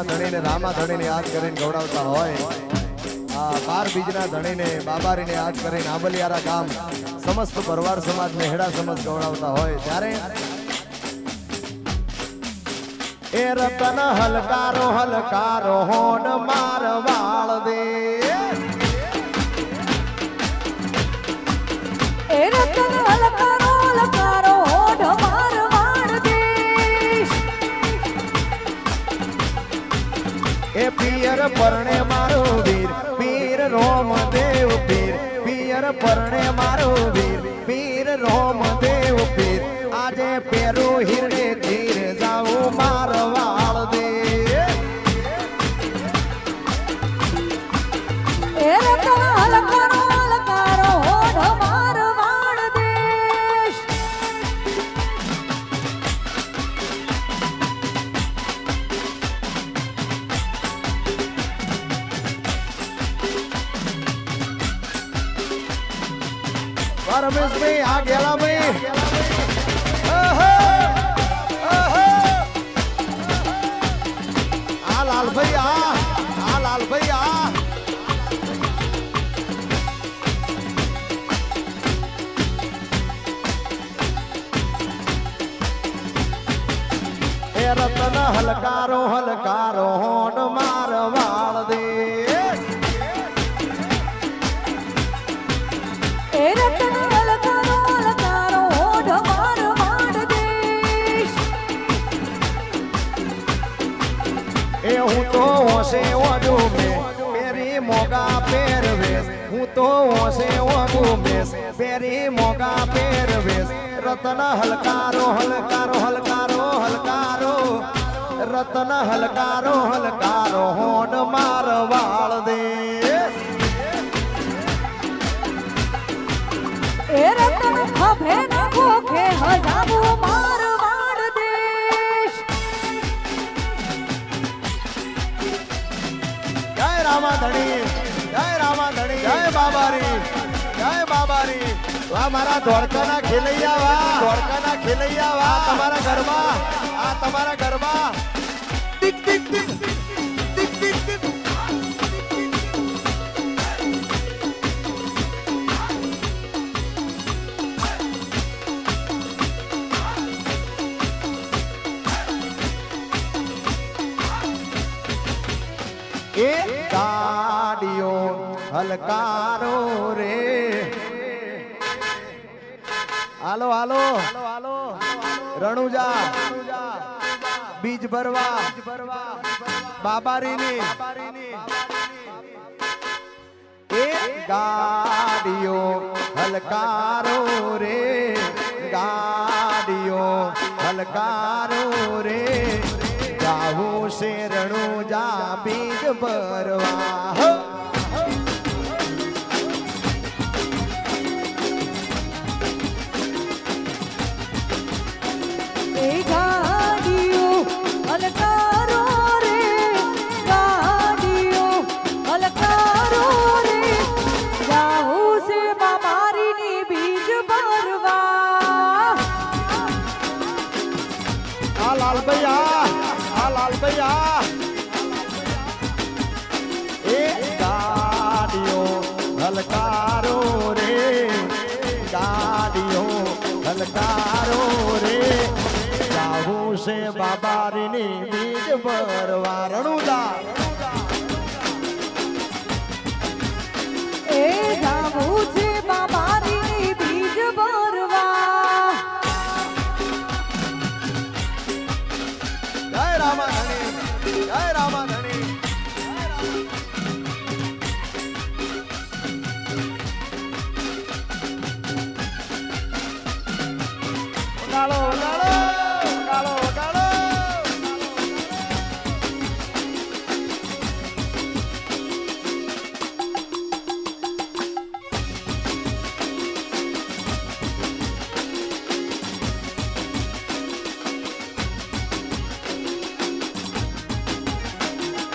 બીજના ધણીને, રામા ધણીને યાદ કરીને ગૌડાવતા હોય. આ બાર બીજના ધણીને, બાબારીને યાદ કરીને આંબલિયારા ગામ, સમસ્ત પરવાર સમાજને, હેડા સમજ ગૌડાવતા હોય. ત્યારે એ રતન હલકારો હલકારો હોન માર દે પિયર પરણે મારો વીર પીર રોમ દેવ પીર પિયર પરણે મારો વીર. પરમેશભાઈ આ ગેલા ભાઈ આહો! આહો! આ લાલભાઈ, આ આ લાલભાઈ, આ રતન હલકારો હલકારો હોન માર તો હોશે ઓજુ મેસ પેરી મોગા પહેરવેશ રતન હલકારો હલકારો હલકારો હલકારો. રતન હલકારો હલકારો હોન માર વાળ દે. એ રતન ખભે ન ખોખે વાહ મારા ધોળકાના ખેલૈયા વાહ ધોળકાના ખેલૈયા વાહ તમારા ઘરમાં. આ તમારા ઘરમાં. ટીક ટીક ટીક. ટીક ટીક ટીક. એ ગાડીઓ હલકારો રે. હાલો હાલો. હાલો રણુજા, બીજ ભરવા, બાબારીની. એ ગાડીઓ હલકારો રે, ગાડીઓ હલકારો રે. જાવું છે રણુજા બીજ ભરવા. આ લાલભાઈ આ આ લાલભાઈ આ એ ગાડીઓ હલકારો રે ગાડીઓ હલકારો રે જાવું છે બાબારીની બીજ ભરવા રણુદા એ જાવું છે જય રામા ધણી જય રામા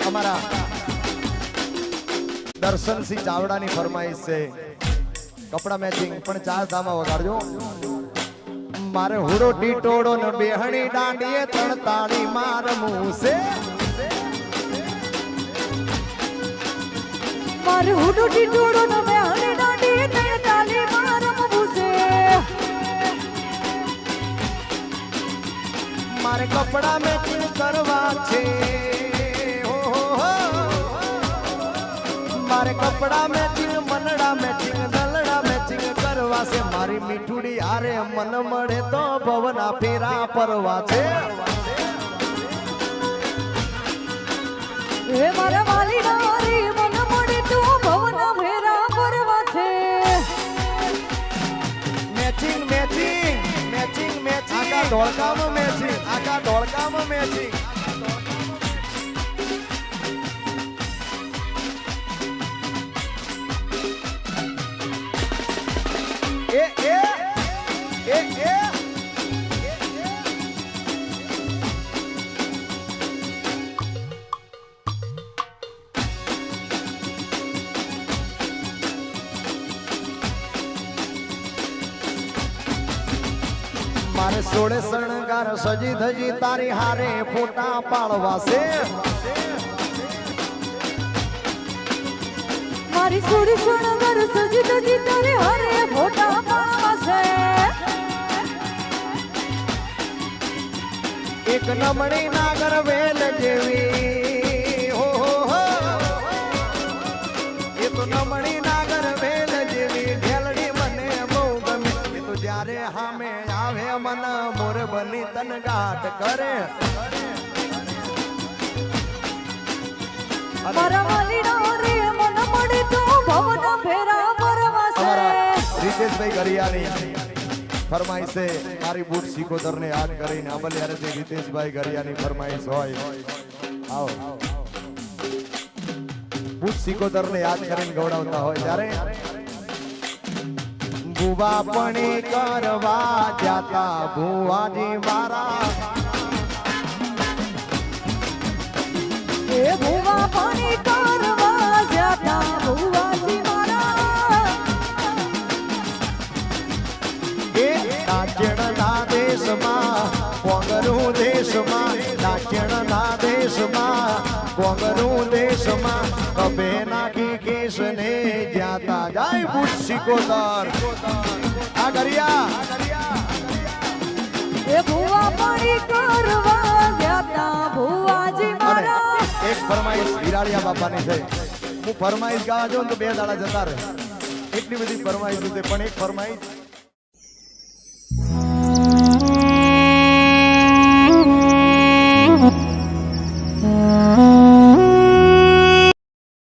અમારા દર્શનસિંહ ચાવડાની ફરમાઈશ છે. કપડા મેચિંગ પણ ચાર ધામા વગાડજો. મારે હુરો ટીટોડો ને બેહણી દાંડીએ તણતાળી માર મૂસે મારે હુરો ટીટોડો ને બેહણી દાંડીએ તણતાળી માર મૂસે મારે કપડા મેચિંગ કરવા મારે કપડા મેચિંગ મનડા મેચિંગ દલડા મેચિંગ કરવા છે. મારી મીઠુડી હારે મન મળે તો ભવના ફેરા પરવા છે. હે મારા વાલી નારી મન મળે તો ભવના ફેરા પરવા છે. મેચિંગ મેચિંગ મેચિંગ મેચિંગ આખા ધોળકામાં મેચિંગ આખા ધોળકામાં મેચિંગ મારે સોળે શણગાર સજી ધજી તારી હારે ફોટા પાડવા છે મારી સોળે શણગાર સજી ધજી તારી હારે ફોટા પાડવા છે એક નમણી મોર બની તન ગાટ કરે રીતેશભાઈ ગરિયાની ફરમાઈશ છે મારી બુટ સિકોતર ને યાદ કરીને અમલ યારે તે રીતેશભાઈ ગરિયાની ફરમાઈશ હોય. આવો. બુટ સિકોતર ને યાદ કરીને ગૌડાવતા હોય ત્યારે ભુવા પણ કરવા જાતા ભુવાજી મારા એ ભુવા પણ કરવા જતા ભુવાજી મારા એ નાચણના દેશમાં કોંગરું દેશમાં નાચણના દેશમાં કોંગરું દેશમાં જ્યાતા સિકોતર આ ગરિયા. એ ભુવા પાણી કરવા જતા ભુવાજી મારા એક ફરમાઈશ હિરાળિયા બાપાની છે. હું ફરમાઈશ ગાવા જાઉં તો બે દાડા જતા રહે. એટલી બધી ફરમાઈશ છે પણ એક ફરમાઈશ